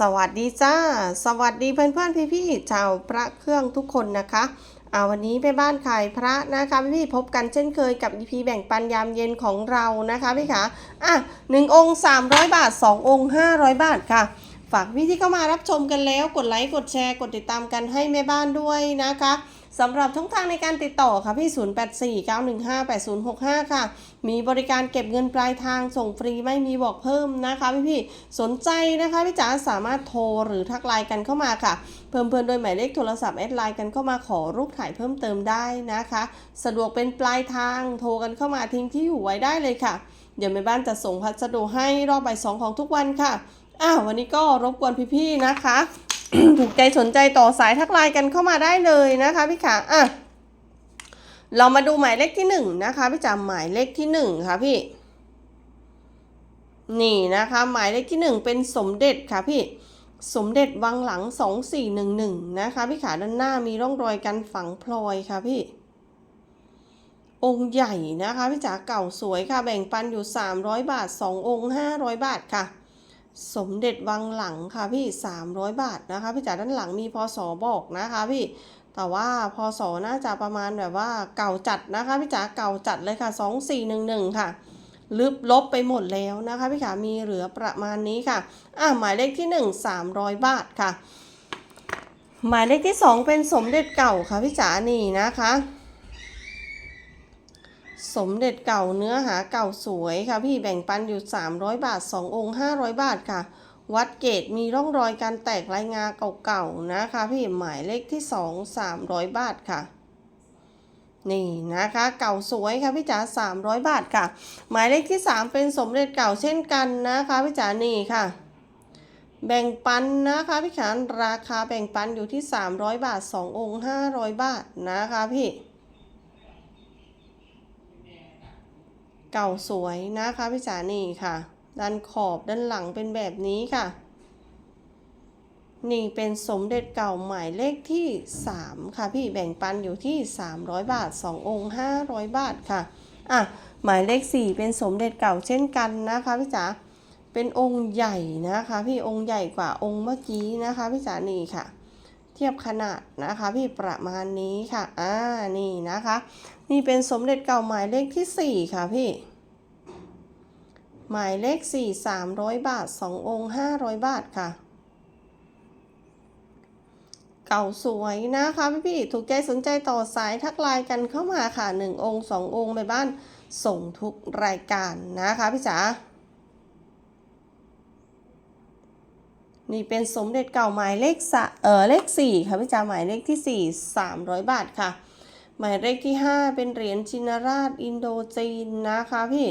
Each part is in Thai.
สวัสดีจ้า สวัสดีเพื่อนเพื่อนพี่พี่ๆชาวพระเครื่องทุกคนนะคะเอาวันนี้ไปบ้านขายพระนะคะพี่พี่ๆพบกันเช่นเคยกับ EP แบ่งปันยามเย็นของเรานะคะพี่คะอะหนึ่งองค์300 บาท 2 องค์ 500 บาทค่ะ ฝากพี่ที่เข้ามารับชมกันแล้ว กดไลค์กดแชร์กดติดตามกันให้แม่บ้านด้วยนะคะสำหรับช่องทางในการติดต่อค่ะพี่ 0849158065 ค่ะ มีบริการเก็บเงินปลายทางส่งฟรีไม่มีบอกเพิ่มนะคะพี่พี่ๆสนใจนะคะพี่จ๋าสามารถโทรหรือทักไลน์กันเข้ามาค่ะ เพิ่มเพื่อนโดยหมายเลขโทรศัพท์แอดไลน์กันเข้ามาขอรูปถ่ายเพิ่มเติมได้นะคะ สะดวกเป็นปลายทางโทรกันเข้ามาทิ้งที่อยู่ไว้ได้เลยค่ะ เดี๋ยวแม่บ้านจะส่งพัสดุให้รอบบ่ายสองของทุกวันค่ะอ้าววันนี้ก็รบกวนพี่ๆนะคะ ถูกใจสนใจต่อสายทักไลน์กันเข้ามาได้เลยนะคะพี่ขาอะ เรามาดูหมายเลขที่หนึ่งนะคะพี่จ๋าหมายเลขที่หนึ่งค่ะพี่ นี่นะคะ หมายเลขที่หนึ่งเป็นสมเด็จค่ะพี่ สมเด็จวังหลังสองสี่หนึ่งหนึ่งนะคะพี่ขาด้านหน้ามีร่องรอยการฝังพลอยค่ะพี่ องค์ใหญ่นะคะพี่จ๋าเก่าสวยค่ะแบ่งปันอยู่300บาท2องค์500บาทค่ะ สมเด็จวังหลังค่ะพี่300บาทนะคะพี่จ๋าด้านหลังมีพศบอกนะคะพี่ แต่ว่าพศน่าจะประมาณแบบว่าเก่าจัดนะคะพี่จ๋าเก่าจัดเลยค่ะ 2411 ค่ะลึบลบไปหมดแล้วนะคะพี่ขามีเหลือประมาณนี้ค่ะ อะหมายเลขที่ 1 300 บาทค่ะ หมายเลขที่ 2 เป็นสมเด็จเก่าค่ะพี่จ๋านี่นะคะ สมเด็จเก่าเนื้อหาเก่าสวยค่ะพี่แบ่งปันอยู่ 300 บาท 2 องค์ 500 บาทค่ะ วัดเกตมีร่องรอยการแตกลายงาเก่าๆนะคะพี่หมายเลขที่ 2 300 บาทค่ะ นี่นะคะเก่าสวยค่ะพี่จ๋า300 บาทค่ะ หมายเลขที่ 3 เป็นสมเด็จเก่าเช่นกันนะคะพี่จ๋านี่ค่ะ แบ่งปันนะคะพี่ขานราคาแบ่งปันอยู่ที่ 300 บาท 2 องค์ 500 บาทนะคะพี่เก่าสวยนะคะพี่จ๋านี่ค่ะ ด้านขอบด้านหลังเป็นแบบนี้ค่ะ นี่เป็นสมเด็จเก่าหมายเลขที่ 3 ค่ะ พี่แบ่งปันอยู่ที่ 300 บาท 2 องค์ 500 บาทค่ะ อะ หมายเลข 4 เป็นสมเด็จเก่าเช่นกันนะคะพี่จ๋าเป็นองค์ใหญ่นะคะ พี่องค์ใหญ่กว่าองค์เมื่อกี้นะคะพี่จ๋านี่ค่ะ เทียบขนาดนะคะพี่ประมาณนี้ค่ะ อ่านี่นะคะ นี่เป็นสมเด็จเก่าหมายเลขที่ 4 ค่ะพี่ หมายเลข 4 300 บาท 2 องค์ 500 บาทค่ะ เก่าสวยนะคะพี่พี่ถูกใจสนใจต่อสายทักไลน์กันเข้ามาค่ะ 1 องค์ 2 องค์ไปบ้านส่งทุกรายการนะคะพี่จ๋านี่เป็นสมเด็จเก่าหมายเลขสเออเลข4ค่ะพี่จ๋าหมายเลขที่4 300บาทค่ะ หมายเลขที่5เป็นเหรียญชินราชอินโดจีนนะคะพี่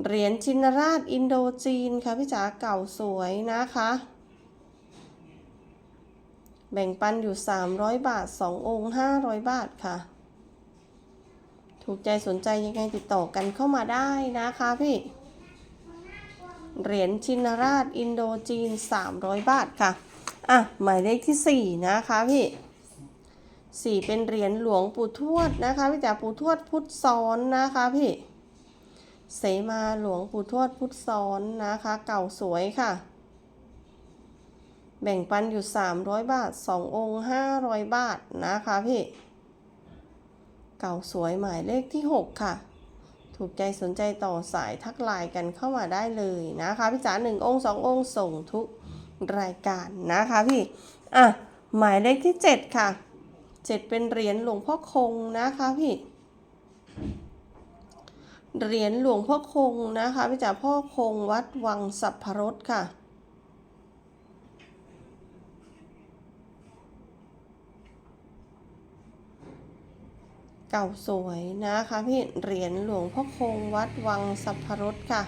เหรียญชินราชอินโดจีนค่ะพี่จ๋าเก่าสวยนะคะ แบ่งปันอยู่ 300 บาท 2 องค์ 500 บาทค่ะ ถูกใจสนใจยังไงติดต่อกันเข้ามาได้นะคะพี่ เหรียญชินราชอินโดจีน 300 บาทค่ะ อะ หมายเลขที่ 4 นะคะพี่สี่เป็นเหรียญหลวงปู่ทวดนะคะพี่จ๋าปู่ทวดพุทธซ้อนนะคะพี่ เสมาหลวงปู่ทวดพุทธซ้อนนะคะ เก่าสวยค่ะ แบ่งปันอยู่ 300 บาท 2 องค์ 500 บาทนะคะพี่ เก่าสวยหมายเลขที่ 6 ค่ะ ถูกใจสนใจต่อสายทักไลน์กันเข้ามาได้เลยนะคะพี่จ๋าหนึ่งองค์สององค์ ส่งทุกรายการนะคะพี่ อะ หมายเลขที่ 7 ค่ะเจ็ดเป็นเหรียญหลวงพ่อคงนะคะพี่ เหรียญหลวงพ่อคงนะคะพี่จ๋าพ่อคงวัดวังสัพพรสค่ะ เก่าสวยนะคะพี่เหรียญหลวงพ่อคงวัดวังสัพพรสค่ะ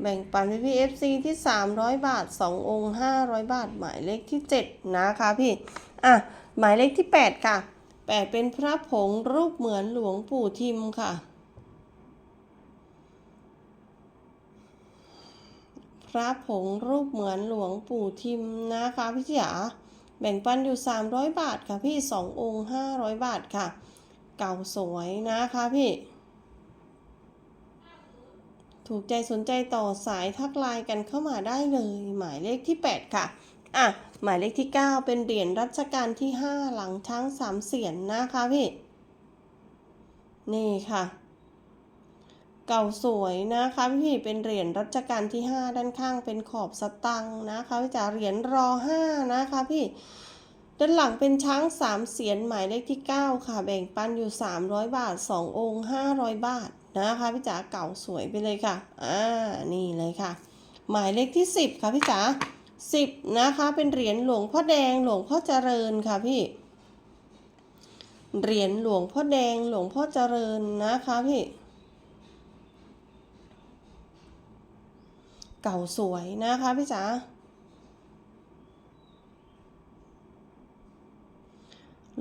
แบ่งปันพี่พี่เอฟซีที่ 300 บาท 2 องค์ 500 บาท หมายเลขที่ 7 นะคะพี่ อะ หมายเลขที่ 8 ค่ะ 8 เป็นพระผงรูปเหมือนหลวงปู่ทิมค่ะ ระผงรูปเหมือนหลวงปู่ทิมนะคะพี่จ๋าแบ่งปันอยู่ 300 บาทค่ะพี่ 2 องค์ 500 บาทค่ะ เก่าสวยนะคะพี่ ถูกใจสนใจต่อสายทักไลน์กันเข้ามาได้เลย หมายเลขที่ 8 ค่ะ อะ หมายเลขที่ 9 เป็นเหรียญรัชกาลที่ 5 หลังช้างสามเสียนนะคะพี่ นี่ค่ะ เก่าสวยนะคะพี่เป็นเหรียญรัชกาลที่ 5 ด้านข้างเป็นขอบสตังค์นะคะพี่จ๋าเหรียญรอ5นะคะพี่ด้านหลังเป็นช้างสามเสียนหมายเลขที่ 9 ค่ะ แบ่งปันอยู่ 300 บาท 2 องค์ 500 บาทนะคะพี่จ๋าเก่าสวยไปเลยค่ะอ่านี่เลยค่ะ หมายเลขที่ 10 ค่ะพี่จ๋า10 นะคะเป็นเหรียญหลวงพ่อแดงหลวงพ่อเจริญค่ะพี่เหรียญหลวงพ่อแดงหลวงพ่อเจริญนะคะพี่ เก่าสวยนะคะพี่จ๋า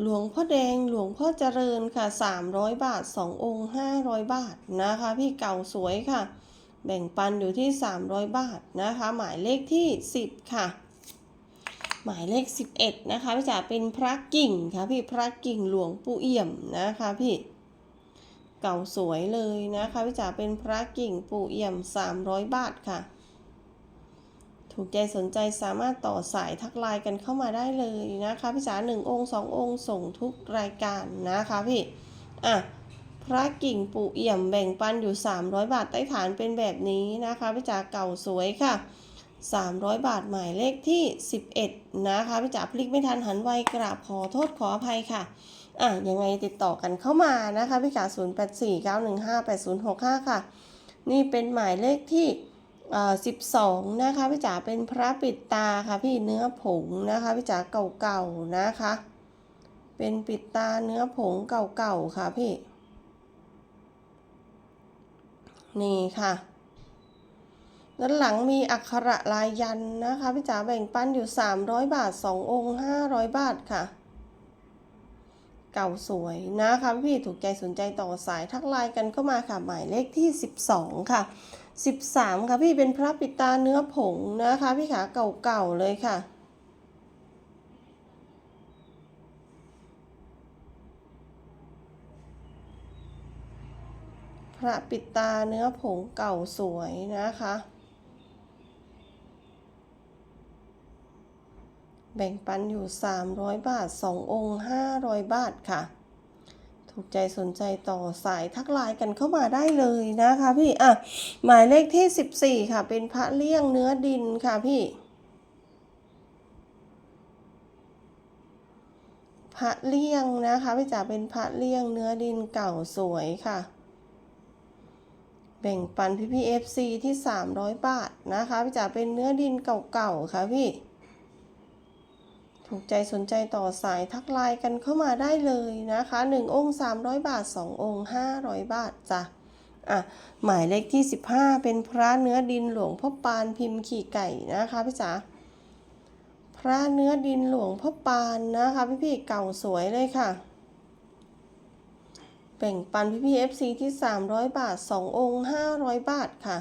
หลวงพ่อแดงหลวงพ่อเจริญค่ะ 300 บาท 2 องค์ 500 บาทนะคะ พี่เก่าสวยค่ะ แบ่งปันอยู่ที่ 300 บาทนะคะ หมายเลขที่ 10 ค่ะ หมายเลข 11 นะคะพี่จ๋าเป็นพระกิ่งค่ะพี่พระกิ่งหลวงปู่เอี่ยมนะคะพี่เก่าสวยเลยนะคะพี่จ๋าเป็นพระกิ่งปู่เอี่ยม 300 บาทค่ะ ถูกใจสนใจสามารถต่อสายทักไลน์กันเข้ามาได้เลยนะคะพี่จ๋าหนึ่งองค์สององค์ส่งทุกรายการนะคะพี่อะพระกิ่งปู่เอี่ยมแบ่งปันอยู่ 300 บาทใต้ฐานเป็นแบบนี้นะคะพี่จ๋าเก่าสวยค่ะ 300 บาทหมายเลขที่ 11 นะคะพี่จ๋าพลิกไม่ทันหันไวกราบขอโทษขออภัยค่ะอะยังไงติดต่อกันเข้ามานะคะพี่จ๋า0849158065 ค่ะ นี่เป็นหมายเลขที่ เอ่อ12นะคะพี่จ๋าเป็นพระปิดตาค่ะพี่เนื้อผงนะคะพี่จ๋าเก่าๆนะคะ เป็นปิดตาเนื้อผงเก่าๆค่ะพี่ นี่ค่ะด้านหลังมีอักขระลายยันนะคะพี่จ๋าแบ่งปันอยู่ 300 บาท 2 องค์ 500 บาทค่ะ เก่าสวยนะคะพี่ถูกใจสนใจต่อสายทักไลน์กันเข้ามาค่ะ หมายเลขที่ 12 ค่ะ 13 ค่ะพี่เป็นพระปิตาเนื้อผงนะคะ พี่ขาเก่าๆเลยค่ะพระปิตาเนื้อผงเก่าสวยนะคะ แบ่งปันอยู่ 300 บาท 2 องค์ 500 บาทค่ะ ถูกใจสนใจต่อสายทักไลน์กันเข้ามาได้เลยนะคะพี่อะหมายเลขที่ 14 ค่ะ เป็นพระเลี่ยงเนื้อดินค่ะพี่พระเลี่ยงนะคะพี่จ๋าเป็นพระเลี่ยงเนื้อดินเก่าสวยค่ะ แบ่งปันพี่พี่เอฟซีที่ 300 บาทนะคะพี่จ๋าเป็นเนื้อดินเก่าๆค่ะพี่ ถูกใจสนใจต่อสายทักไลน์กันเข้ามาได้เลยนะคะ 1 องค์ 300 บาท 2 องค์ 500 บาทจ้ะอะหมายเลขที่ 15 เป็นพระเนื้อดินหลวงพ่อปานพิมพ์ขี่ไก่นะคะพี่จ๋าพระเนื้อดินหลวงพ่อปานนะคะพี่พี่เก่าสวยเลยค่ะแบ่งปันพี่พี่ FC ที่ 300 บาท 2 องค์ 500 บาทค่ะ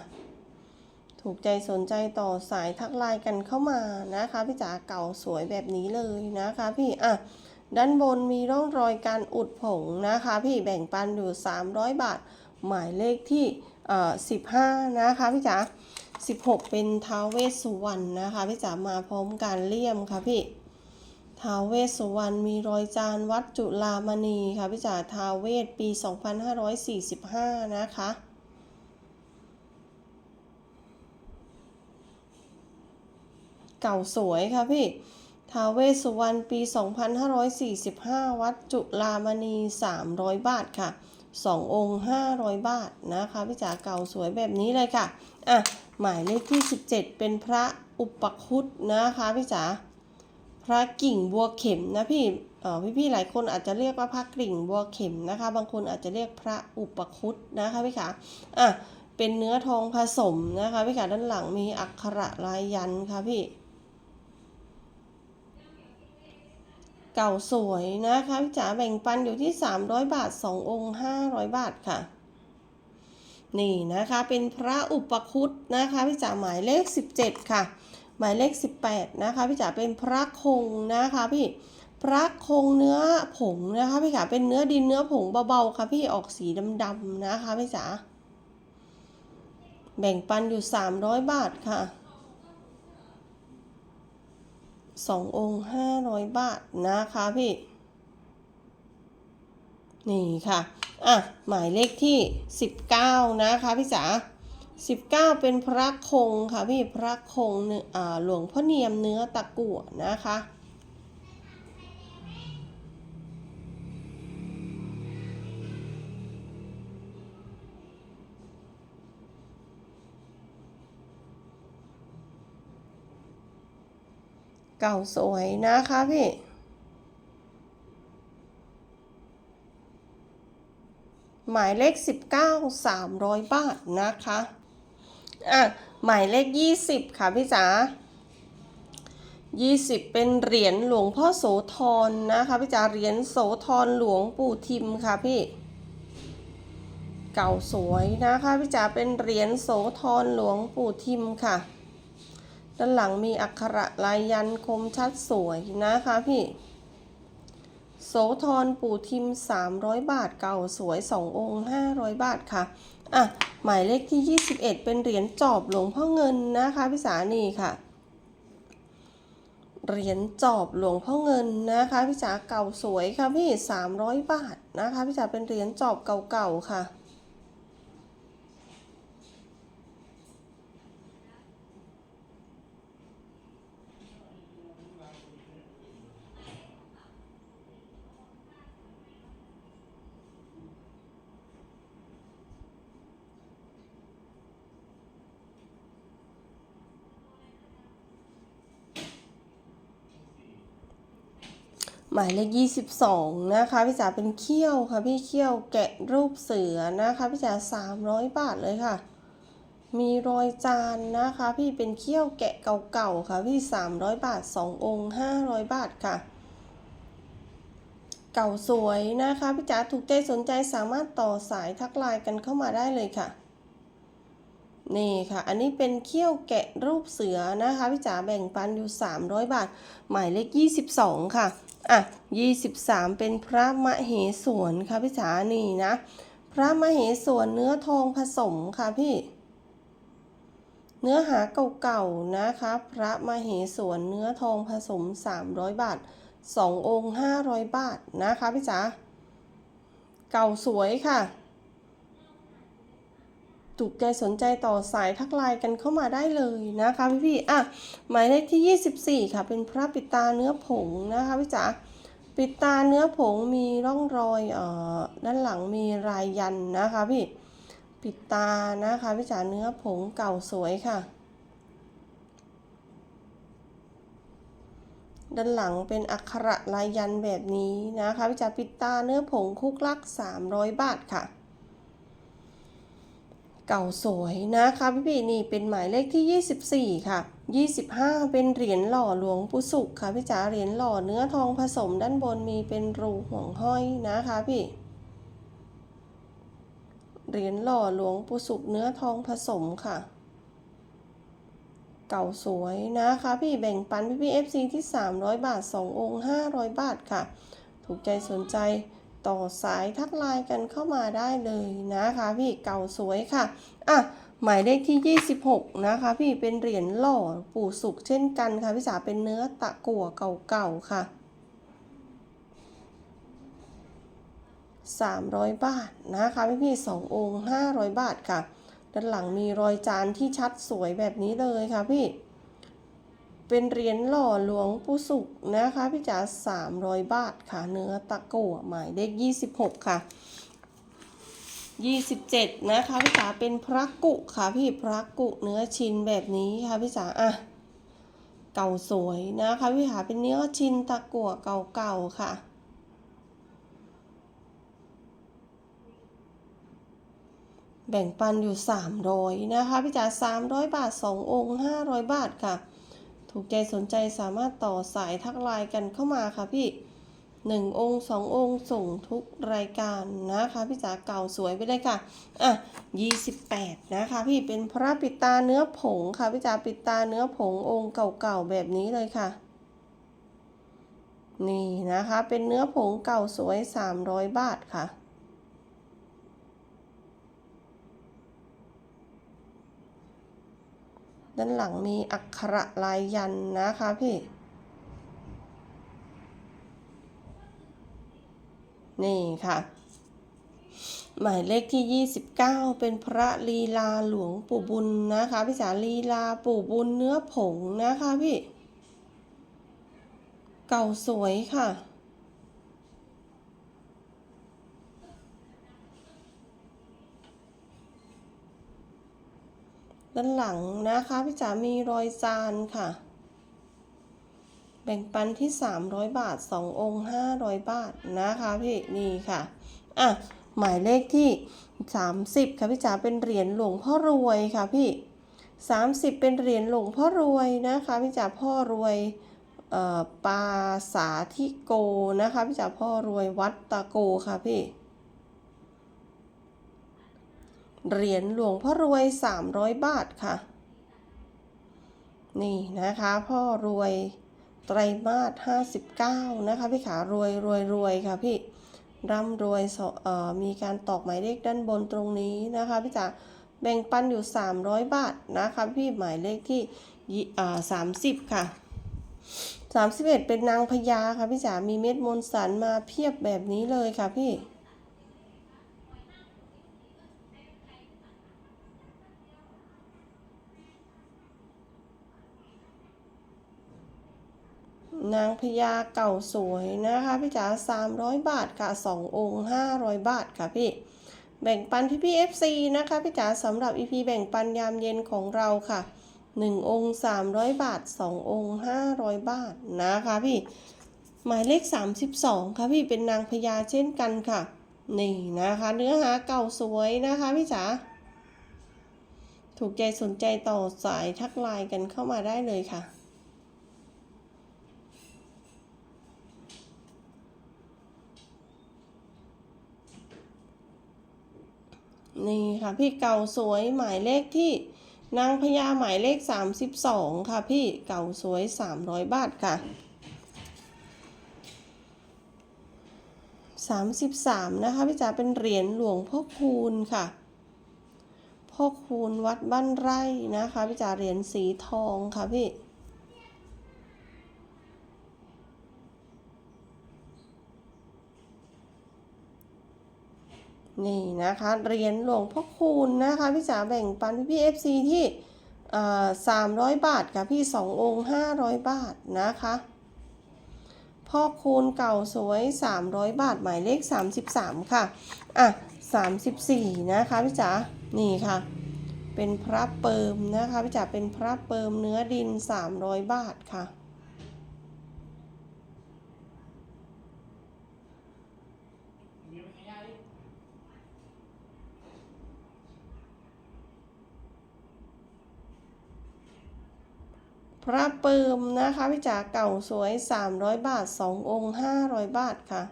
ถูกใจสนใจต่อสายทักไลน์กันเข้ามานะคะพี่จ๋าเก่าสวยแบบนี้เลยนะคะพี่อะด้านบนมีร่องรอยการอุดผงนะคะ พี่แบ่งปันอยู่ 300 บาท หมายเลขที่เอ่อ15 นะคะพี่จ๋า16 เป็นท้าวเวสสุวรรณนะคะพี่จ๋ามาพร้อมการเลี่ยมค่ะพี่ท้าวเวสสุวรรณมีรอยจานวัดจุลามณีค่ะพี่จ๋าท้าวเวสปี 2545 นะคะ เก่าสวยค่ะพี่ท้าวเวสสุวรรณปี 2545 วัดจุลามณี 300 บาทค่ะ 2 องค์ 500 บาทนะคะพี่จ๋าเก่าสวยแบบนี้เลยค่ะ อะ หมายเลขที่ 17 เป็นพระอุปคุตนะคะพี่จ๋าพระกิ่งบัวเข็มนะพี่เออพี่ๆหลายคนอาจจะเรียกว่าพระกิ่งบัวเข็มนะคะ บางคนอาจจะเรียกพระอุปคุตนะคะพี่ขาอะเป็นเนื้อทองผสมนะคะพี่ขาด้านหลังมีอักขระลายยันค่ะพี่ เก่าสวยนะคะพี่จ๋าแบ่งปันอยู่ที่ 300 บาท 2 องค์ 500 บาทค่ะ นี่นะคะเป็นพระอุปคุตนะคะพี่จ๋าหมายเลข 17 ค่ะ หมายเลข 18 นะคะพี่จ๋าเป็นพระคงนะคะพี่พระคงเนื้อผงนะคะพี่จ๋าเป็นเนื้อดินเนื้อผงเบาๆค่ะพี่ออกสีดำๆนะคะพี่จ๋าแบ่งปันอยู่ 300 บาทค่ะ สององค์ห้าร้อยบาทนะคะพี่ นี่ค่ะ อะ หมายเลขที่19นะคะพี่จ๋า19เป็นพระคงค่ะพี่พระคงเนื้อหลวงพ่อเนียมเนื้อตะกั่วนะคะ เก่าสวยนะคะพี่หมายเลข 19 300 บาทนะคะ อะ หมายเลข 20 ค่ะพี่จ๋า20 เป็นเหรียญหลวงพ่อโสธรนะคะพี่จ๋า เหรียญโสธรหลวงปู่ทิมค่ะพี่ เก่าสวยนะคะพี่จ๋า เป็นเหรียญโสธรหลวงปู่ทิมค่ะ ด้านหลังมีอักขระลายยันคมชัดสวยนะคะพี่ โสธรปู่ทิม 300 บาทเก่าสวย 2 องค์ 500 บาทค่ะ อะ หมายเลขที่ 21 เป็นเหรียญจอบหลวงพ่อเงินนะคะพี่สานีค่ะ เหรียญจอบหลวงพ่อเงินนะคะพี่จ๋าเก่าสวยค่ะพี่ 300 บาทนะคะพี่จ๋าเป็นเหรียญจอบเก่าๆค่ะ หมายเลข22 นะคะ พี่จ๋าเป็นเขี้ยวค่ะ พี่เขี้ยวแกะรูปเสือนะคะพี่จ๋า300 บาทเลยค่ะ มีรอยจานนะคะ พี่เป็นเขี้ยวแกะเก่าๆค่ะ พี่ 300 บาท 2 องค์ 500 บาทค่ะ เก่าสวยนะคะพี่จ๋าถูกใจสนใจสามารถต่อสายทักไลน์กันเข้ามาได้เลยค่ะนี่ค่ะ อันนี้เป็นเขี้ยวแกะรูปเสือนะคะพี่จ๋าแบ่งปันอยู่ 300 บาท หมายเลข 22 ค่ะ อะ23เป็นพระมเหสวนค่ะพี่จ๋านี่นะ พระมเหสวนเนื้อทองผสมค่ะพี่ เนื้อหาเก่าๆนะคะ พระมเหสวนเนื้อทองผสม300บาท2องค์500บาทนะคะพี่จ๋าเก่าสวยค่ะ ถูกใจสนใจต่อสายทักไลน์กันเข้ามาได้เลยนะคะพี่พี่ๆอะหมายเลขที่ 24 ค่ะ เป็นพระปิตาเนื้อผงนะคะพี่จ๋าปิตาเนื้อผงมีร่องรอยเอ่อด้านหลังมีลายยันนะคะพี่ปิตานะคะพี่จ๋าเนื้อผงเก่าสวยค่ะ ด้านหลังเป็นอักขระลายยันแบบนี้นะคะพี่จ๋าปิตาเนื้อผงคุกลัก 300 บาทค่ะ เก่าสวยนะคะพี่พี่นี่เป็นหมายเลขที่ 24 ค่ะ 25 เป็นเหรียญหล่อหลวงปู่สุขค่ะพี่จ๋าเหรียญหล่อเนื้อทองผสมด้านบนมีเป็นรูห่วงห้อยนะคะพี่เหรียญหล่อหลวงปู่สุขเนื้อทองผสมค่ะ เก่าสวยนะคะพี่แบ่งปันพี่พี่ FC ที่ 300 บาท 2 องค์ 500 บาทค่ะ ถูกใจสนใจ ต่อสายทักไลน์กันเข้ามาได้เลยนะคะพี่เก่าสวยค่ะอะหมายเลขที่ 26 นะคะ พี่เป็นเหรียญหล่อปู่สุกเช่นกันค่ะพี่จ๋าเป็นเนื้อตะกั่วเก่าๆค่ะ 300 บาทนะคะพี่พี่สององค์ 500 บาทค่ะ ด้านหลังมีรอยจานที่ชัดสวยแบบนี้เลยค่ะพี่ เป็นเหรียญหล่อหลวงปู่สุกนะคะพี่จ๋า300 บาทค่ะ เนื้อตะกั่วหมายเลข26 ค่ะ 27 นะคะพี่จ๋าเป็นพระกุค่ะพี่พระกุเนื้อชิ้นแบบนี้ค่ะพี่จ๋าอะเก่าสวยนะคะพี่จ๋าเป็นเนื้อชิ้นตะกั่วเก่าๆค่ะแบ่งปันอยู่ 300นะคะพี่จ๋า300 บาท 2 องค์ 500 บาทค่ะ ถูกใจสนใจสามารถต่อสายทักไลน์กันเข้ามาค่ะพี่1องค์2องค์ส่งทุกรายการนะคะพี่จ๋าเก่าสวยไปเลยค่ะ อะ28นะคะพี่เป็นพระปิดตาเนื้อผงค่ะพี่จ๋าปิดตาเนื้อผงองค์เก่าๆแบบนี้เลยค่ะ นี่นะคะเป็นเนื้อผงเก่าสวย300บาทค่ะ ด้านหลังมีอักขระลายยันนะคะพี่นี่ค่ะ หมายเลขที่ 29 เป็นพระลีลาหลวงปู่บุญนะคะพี่จ๋าลีลาปู่บุญเนื้อผงนะคะพี่ เก่าสวยค่ะ ด้านหลังนะคะพี่จ๋ามีรอยจานค่ะ แบ่งปันที่ 300 บาท 2 องค์ 500 บาทนะคะพี่นี่ค่ะอะหมายเลขที่ 30 ค่ะพี่จ๋าเป็นเหรียญหลวงพ่อรวยค่ะพี่ 30 เป็นเหรียญหลวงพ่อรวยนะคะพี่จ๋าพ่อรวยอ่อปาสาธิโกนะคะพี่จ๋าพ่อรวยวัดตะโกค่ะพี่ เหรียญหลวงพ่อรวย 300 บาทค่ะ นี่นะคะ พ่อรวยไตรมาส59 นะคะพี่ขารวยรวยรวยค่ะพี่ร่ำรวยมีการตอกหมายเลขด้านบนตรงนี้นะคะพี่จ๋าแบ่งปันอยู่ 300 บาทนะคะพี่หมายเลขที่ยี่อ่า30ค่ะ31เป็นนางพญาค่ะพี่จ๋ามีเม็ดมนสันมาเพียบแบบนี้เลยค่ะพี่ นางพญาเก่าสวยนะคะพี่จ๋า300 บาทค่ะ 2 องค์ 500 บาทค่ะพี่ แบ่งปันพี่พี่ๆ FC นะคะพี่จ๋าสำหรับ EP แบ่งปันยามเย็นของเราค่ะ 1 องค์ 300 บาท 2 องค์ 500 บาทนะคะพี่ หมายเลข 32 ค่ะพี่เป็นนางพญาเช่นกันค่ะ นี่นะคะ เนื้อหาเก่าสวยนะคะพี่จ๋าถูกใจสนใจต่อสายทักไลน์กันเข้ามาได้เลยค่ะ นี่ค่ะพี่เก่าสวยหมายเลขที่นางพญาหมายเลข 32 ค่ะพี่เก่าสวย 300 บาทค่ะ 33 นะคะพี่จ๋าเป็นเหรียญหลวงพ่อคูณค่ะพ่อคูณวัดบ้านไร่นะคะพี่จ๋าเหรียญสีทองค่ะพี่ นี่นะคะเหรียญหลวงพ่อคูณนะคะพี่จ๋าแบ่งปันพี่พี่เอฟซีที่สามร้อยบาทค่ะพี่สององค์ห้าร้อยบาทนะคะพ่อคูณเก่าสวย 300 บาทหมายเลข 33 ค่ะ อะ 34 นะคะพี่จ๋า นี่ค่ะ เป็นพระเปิมนะคะพี่จ๋า เป็นพระเปิมเนื้อดิน 300 บาทค่ะ พระปิมนะคะพี่จ๋าเก่าสวย 300 บาท 2 องค์ 500 บาทค่ะ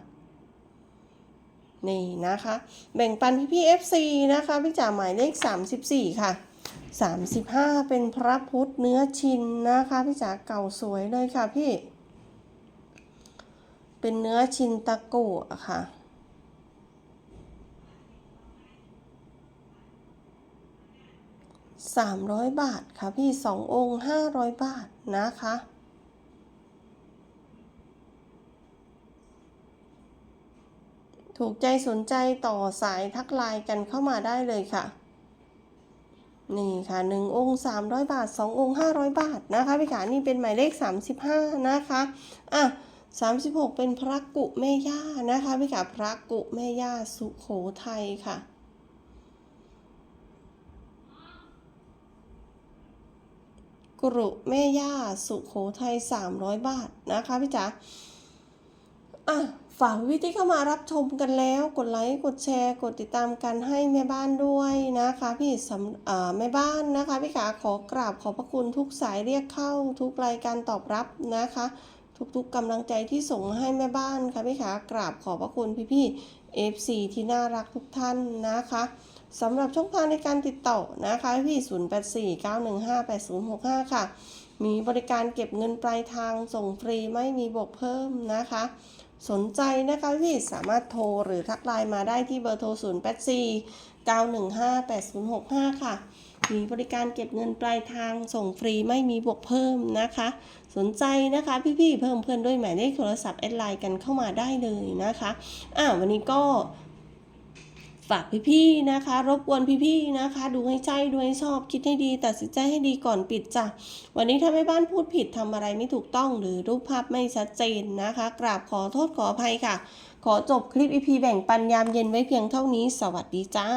นี่นะคะ แบ่งปันพี่พี่ๆ FC นะคะพี่จ๋าหมายเลข 34 ค่ะ 35 เป็นพระพุทธเนื้อชินนะคะพี่จ๋าเก่าสวยเลยค่ะพี่ เป็นเนื้อชินตะโกะค่ะ 300 บาทค่ะพี่2องค์ 500 บาทนะคะ ถูกใจสนใจต่อสายทักไลน์กันเข้ามาได้เลยค่ะ นี่ค่ะ 1 องค์ 300 บาท 2 องค์ 500 บาทนะคะพี่ขานี่เป็นหมายเลข 35 นะคะอะ36 เป็นพระกุแม่ย่านะคะพี่ขาพระกุแม่ย่าสุโขทัยค่ะ กรุแม่ย่า สุโขทัย 300 บาทนะคะพี่จ๋าอะฝากวิธีเข้ามารับชมกันแล้ว กดไลค์ กดแชร์ กดติดตามกันให้แม่บ้านด้วยนะคะพี่สำเอ่อแม่บ้านนะคะพี่ขาขอกราบขอบพระคุณทุกสายเรียกเข้า ทุกรายการตอบรับนะคะ ทุกๆกำลังใจที่ส่งให้แม่บ้านค่ะพี่ขากราบขอบพระคุณพี่ๆ FC ที่น่ารักทุกท่านนะคะ สำหรับช่องทางในการติดต่อนะคะพี่ 0849158065 ค่ะ มีบริการเก็บเงินปลายทางส่งฟรีไม่มีบวกเพิ่มนะคะ สนใจนะคะพี่สามารถโทรหรือทักไลน์มาได้ที่เบอร์โทร 0849158065 ค่ะมีบริการเก็บเงินปลายทางส่งฟรีไม่มีบวกเพิ่มนะคะ สนใจนะคะพี่ๆเพิ่มเพื่อนด้วยหมายเลขโทรศัพท์แอดไลน์กันเข้ามาได้เลยนะคะอ่าวันนี้ก็ากพี่ๆนะคะ รบกวนพี่ๆนะคะ ดูให้ใช่ดูให้ชอบคิดให้ดีตัดสินใจให้ดีก่อนปิดจ้ะวันนี้ถ้าแม่บ้านพูดผิดทำอะไรไม่ถูกต้อง หรือรูปภาพไม่ชัดเจนนะคะ กราบขอโทษขออภัยค่ะ ขอจบคลิปอีพีแบ่งปันยามเย็นไว้เพียงเท่านี้ สวัสดีจ้า